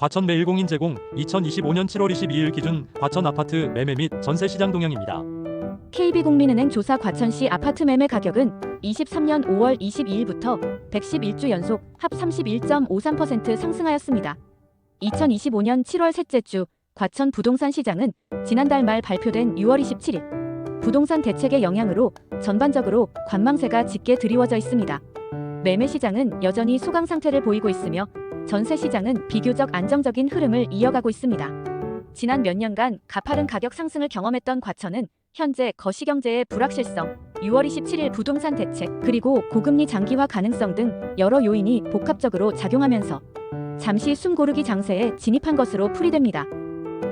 과천 매일공인 제공 2025년 7월 22일 기준 과천 아파트 매매 및 전세 시장 동향입니다. KB국민은행 조사 과천시 아파트 매매 가격은 23년 5월 22일부터 111주 연속 합 31.53% 상승하였습니다. 2025년 7월 셋째 주 과천 부동산 시장은 지난달 말 발표된 6월 27일 부동산 대책의 영향으로 전반적으로 관망세가 짙게 드리워져 있습니다. 매매 시장은 여전히 소강 상태를 보이고 있으며 전세 시장은 비교적 안정적인 흐름을 이어가고 있습니다. 지난 몇 년간 가파른 가격 상승을 경험했던 과천은 현재 거시경제의 불확실성, 6월 27일 부동산 대책, 그리고 고금리 장기화 가능성 등 여러 요인이 복합적으로 작용하면서 잠시 숨 고르기 장세에 진입한 것으로 풀이됩니다.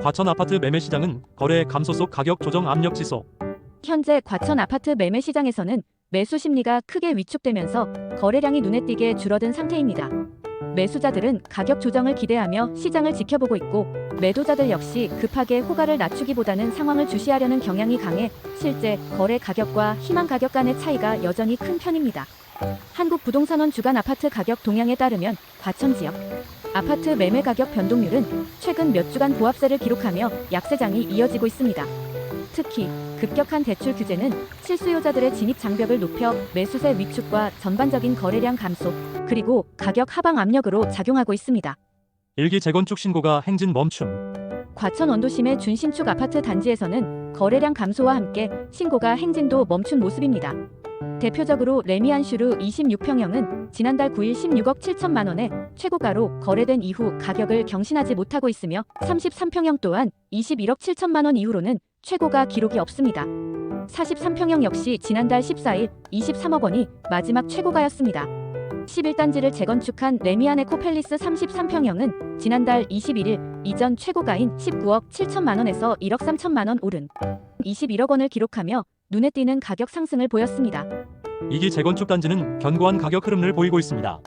과천 아파트 매매 시장은 거래 감소 속 가격 조정 압력 지속. 현재 과천 아파트 매매 시장에서는 매수 심리가 크게 위축되면서 거래량이 눈에 띄게 줄어든 상태입니다. 매수자들은 가격 조정을 기대하며 시장을 지켜보고 있고 매도자들 역시 급하게 호가를 낮추기보다는 상황을 주시하려는 경향이 강해 실제 거래 가격과 희망 가격 간의 차이가 여전히 큰 편입니다. 한국부동산원 주간 아파트 가격 동향에 따르면 과천 지역 아파트 매매 가격 변동률은 최근 몇 주간 보합세를 기록하며 약세장이 이어지고 있습니다. 특히 급격한 대출 규제는 실수요자들의 진입 장벽을 높여 매수세 위축과 전반적인 거래량 감소, 그리고 가격 하방 압력으로 작용하고 있습니다. 일기 재건축 신고가 행진 멈춤. 과천 원도심의 준신축 아파트 단지에서는 거래량 감소와 함께 신고가 행진도 멈춘 모습입니다. 대표적으로 레미안슈르 26평형은 지난달 9일 16억 7천만 원에 최고가로 거래된 이후 가격을 경신하지 못하고 있으며 33평형 또한 21억 7천만 원 이후로는 최고가 기록이 없습니다. 43평형 역시 지난달 14일 23억 원이 마지막 최고가였습니다. 11단지를 재건축한 레미안 에코팰리스 33평형은 지난달 21일 이전 최고가인 19억 7천만 원에서 1억 3천만 원 오른 21억 원을 기록하며 눈에 띄는 가격 상승을 보였습니다. 이기 재건축 단지는 견고한 가격 흐름을 보이고 있습니다.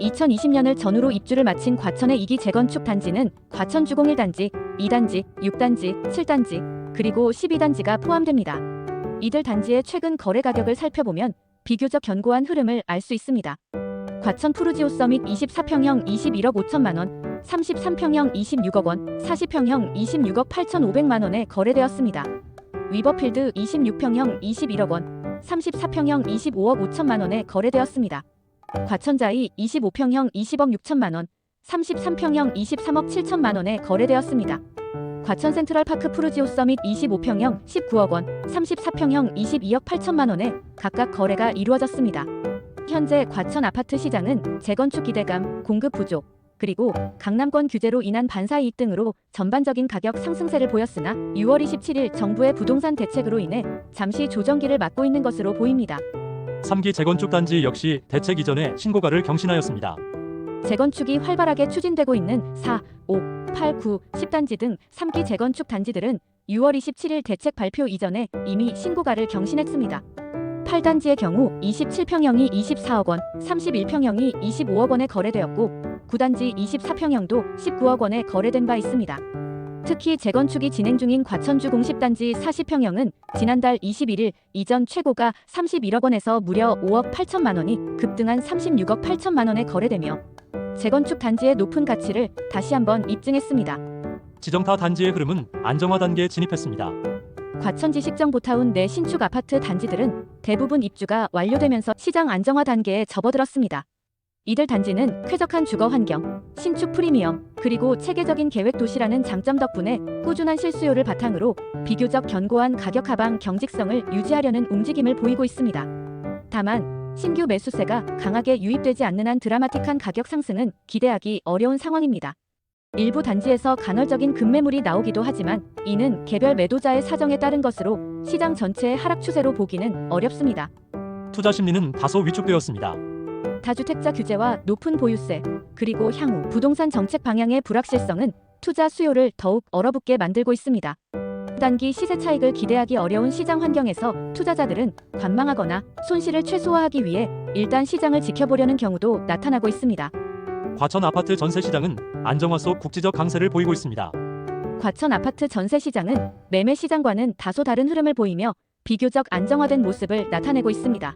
2020년을 전후로 입주를 마친 과천의 이기 재건축 단지는 과천 주공 1단지, 2단지, 6단지, 7단지, 그리고 12단지가 포함됩니다. 이들 단지의 최근 거래 가격을 살펴보면 비교적 견고한 흐름을 알 수 있습니다. 과천 푸르지오 서밋 24평형 21억 5천만 원, 33평형 26억 원, 40평형 26억 8,500만 원에 거래되었습니다. 위버필드 26평형 21억 원, 34평형 25억 5천만 원에 거래되었습니다. 과천자이 25평형 20억 6천만 원, 33평형 23억 7천만 원에 거래되었습니다. 과천 센트럴 파크 푸르지오 서밋 25평형 19억 원, 34평형 22억 8천만 원에 각각 거래가 이루어졌습니다. 현재 과천 아파트 시장은 재건축 기대감, 공급 부족, 그리고 강남권 규제로 인한 반사 이익 등으로 전반적인 가격 상승세를 보였으나 6월 27일 정부의 부동산 대책으로 인해 잠시 조정기를 맞고 있는 것으로 보입니다. 3기 재건축 단지 역시 대책 이전에 신고가를 경신하였습니다. 재건축이 활발하게 추진되고 있는 4, 5, 8, 9, 10단지 등 3기 재건축 단지들은 6월 27일 대책 발표 이전에 이미 신고가를 경신했습니다. 8단지의 경우 27평형이 24억 원, 31평형이 25억 원에 거래되었고 9단지 24평형도 19억 원에 거래된 바 있습니다. 특히 재건축이 진행 중인 과천주 공십단지 40평형은 지난달 21일 이전 최고가 31억 원에서 무려 5억 8천만 원이 급등한 36억 8천만 원에 거래되며 재건축 단지의 높은 가치를 다시 한번 입증했습니다. 지정타 단지의 흐름은 안정화 단계에 진입했습니다. 과천지 식 정보타운 내 신축 아파트 단지들은 대부분 입주가 완료되면서 시장 안정화 단계에 접어들었습니다. 이들 단지는 쾌적한 주거 환경, 신축 프리미엄, 그리고 체계적인 계획 도시라는 장점 덕분에 꾸준한 실수요를 바탕으로 비교적 견고한 가격 하방 경직성을 유지하려는 움직임을 보이고 있습니다. 다만 신규 매수세가 강하게 유입되지 않는 한 드라마틱한 가격 상승은 기대하기 어려운 상황입니다. 일부 단지에서 간헐적인 급매물이 나오기도 하지만 이는 개별 매도자의 사정에 따른 것으로 시장 전체의 하락 추세로 보기는 어렵습니다. 투자 심리는 다소 위축되었습니다. 다주택자 규제와 높은 보유세, 그리고 향후 부동산 정책 방향의 불확실성은 투자 수요를 더욱 얼어붙게 만들고 있습니다. 단기 시세 차익을 기대하기 어려운 시장 환경에서 투자자들은 관망하거나 손실을 최소화하기 위해 일단 시장을 지켜보려는 경우도 나타나고 있습니다. 과천 아파트 전세 시장은 안정화 속 국지적 강세를 보이고 있습니다. 과천 아파트 전세 시장은 매매 시장과는 다소 다른 흐름을 보이며 비교적 안정화된 모습을 나타내고 있습니다.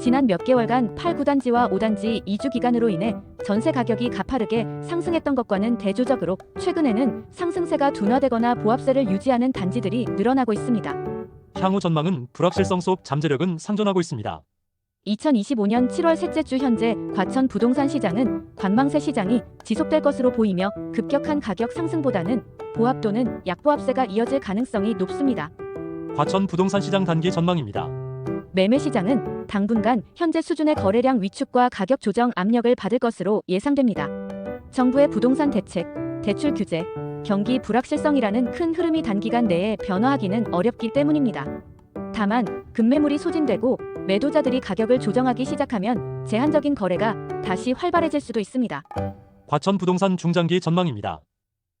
지난 몇 개월간 8, 9단지와 5단지 이주 기간으로 인해 전세 가격이 가파르게 상승했던 것과는 대조적으로 최근에는 상승세가 둔화되거나 보합세를 유지하는 단지들이 늘어나고 있습니다. 향후 전망은 불확실성 속 잠재력은 상존하고 있습니다. 2025년 7월 셋째 주 현재 과천 부동산 시장은 관망세 시장이 지속될 것으로 보이며 급격한 가격 상승보다는 보합 또는 약보합세가 이어질 가능성이 높습니다. 과천 부동산 시장 단기 전망입니다. 매매 시장은 당분간 현재 수준의 거래량 위축과 가격 조정 압력을 받을 것으로 예상됩니다. 정부의 부동산 대책, 대출 규제, 경기 불확실성이라는 큰 흐름이 단기간 내에 변화하기는 어렵기 때문입니다. 다만 급매물이 소진되고 매도자들이 가격을 조정하기 시작하면 제한적인 거래가 다시 활발해질 수도 있습니다. 과천 부동산 중장기 전망입니다.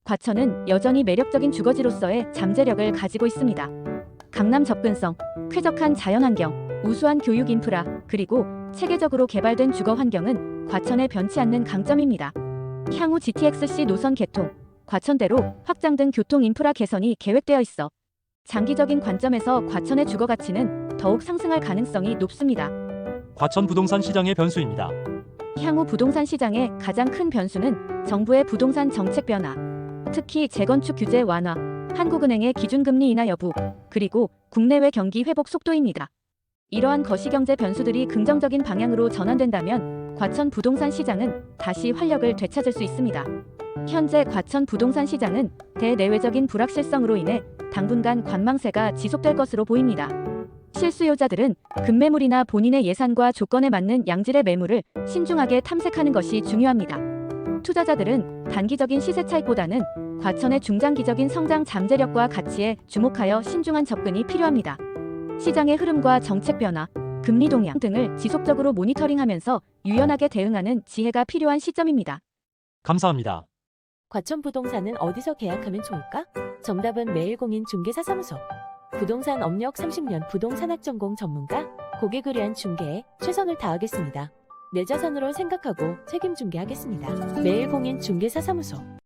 과천은 여전히 매력적인 주거지로서의 잠재력을 가지고 있습니다. 강남 접근성, 쾌적한 자연환경, 우수한 교육 인프라, 그리고 체계적으로 개발된 주거 환경은 과천에 변치 않는 강점입니다. 향후 GTX-C 노선 개통, 과천대로 확장 등 교통 인프라 개선이 계획되어 있어 장기적인 관점에서 과천의 주거 가치는 더욱 상승할 가능성이 높습니다. 과천 부동산 시장의 변수입니다. 향후 부동산 시장의 가장 큰 변수는 정부의 부동산 정책 변화, 특히 재건축 규제 완화, 한국은행의 기준금리 인하 여부, 그리고 국내외 경기 회복 속도입니다. 이러한 거시경제 변수들이 긍정적인 방향으로 전환된다면 과천 부동산 시장은 다시 활력을 되찾을 수 있습니다. 현재 과천 부동산 시장은 대내외적인 불확실성으로 인해 당분간 관망세가 지속될 것으로 보입니다. 실수요자들은 급매물이나 본인의 예산과 조건에 맞는 양질의 매물을 신중하게 탐색하는 것이 중요합니다. 투자자들은 단기적인 시세 차익보다는 과천의 중장기적인 성장 잠재력과 가치에 주목하여 신중한 접근이 필요합니다. 시장의 흐름과 정책 변화, 금리 동향 등을 지속적으로 모니터링하면서 유연하게 대응하는 지혜가 필요한 시점입니다. 감사합니다. 과천 부동산은 어디서 계약하면 좋을까? 정답은 매일공인 중개사 사무소. 부동산 업력 30년 부동산학 전공 전문가, 고객을 위한 중개에 최선을 다하겠습니다. 내 자산으로 생각하고 책임 중개하겠습니다. 매일공인 중개사 사무소.